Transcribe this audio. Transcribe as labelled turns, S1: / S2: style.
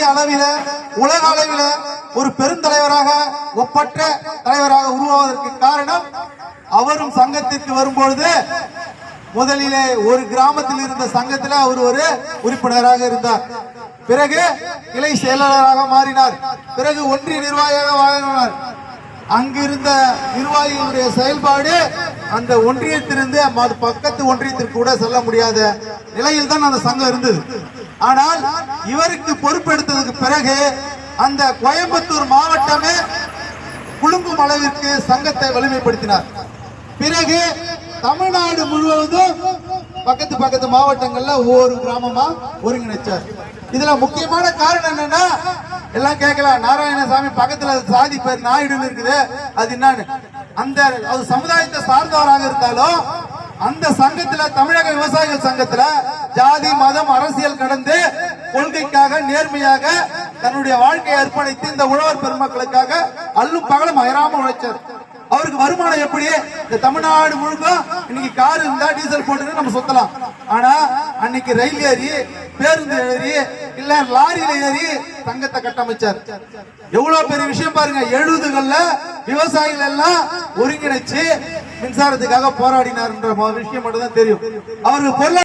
S1: தேசிய அளவில உலக அளவில ஒரு பெருந்தலைவராக ஒப்பற்ற தலைவராக உருவாவதற்கு காரணம் அவரும் சங்கத்திற்கு வரும்பொழுது முதலிலே ஒரு கிராமத்தில் இருந்த சங்கத்தில் அவர் ஒரு உறுப்பினராக இருந்தார். பிறகு கிளை செயலாளராக மாறினார். பிறகு ஒன்றிய நிர்வாகியாக மாறினார். அங்கிருந்த நிர்வாகிகளுடைய செயல்பாடு அந்த ஒன்றியத்திலிருந்து பக்கத்து ஒன்றியத்திற்கு கூட செல்ல முடியாத நிலையில் தான் அந்த சங்கம் இருந்தது. ஆனால் இவருக்கு பொறுப்பெடுத்ததுக்கு பிறகு அந்த கோயம்புத்தூர் மாவட்டமே குழுங்கும் அளவிற்கு சங்கத்தை வலிமைப்படுத்தினார். பிறகு தமிழ்நாடு முழுவதும் பக்கத்து பக்கத்து மாவட்டங்கள்ல ஒவ்வொரு கிராமமா ஒருங்கிணைச்சார். இதுல முக்கியமான காரணம் என்னன்னா எல்லாம் கேட்கலாம் நாராயணசாமி பக்கத்துல சாதி பேர் நாயுடுன்னு இருக்குது அது என்னன்னு. அந்த அது சமுதாயத்தை சார்ந்தவராக இருந்தாலும் அந்த சங்கத்துல தமிழக விவசாயிகள் சங்கத்துல ஜாதி மதம் அரசியல் கடந்து கொள்கைக்காக நேர்மையாக தன்னுடைய வாழ்க்கையை அர்ப்பணித்து இந்த உழவர் பெருமக்களுக்காக அல்லும் பகலும் அயராம உழைச்சார். அவருக்கு வருமானம் எப்படி? இந்த தமிழ்நாடு முழுக்க இன்னைக்கு கார் இருந்தா டீசல் போட்டு நம்ம சுத்தலாம். ஆனா அன்னைக்கு ரயில் ஏறி பேருந்து ஏறி இல்ல லாரியில ஏறி தங்கத்தை கட்டமைச்சார். எவ்வளவு பெரிய விஷயம் பாருங்க. எழுபதுகள்ல விவசாயிகள் எல்லாம் ஒருங்கிணைச்சு மின்சாரத்துக்காக போராடினார் விஷயம் மட்டும் தான் தெரியும். அவருக்கு பொருளாதார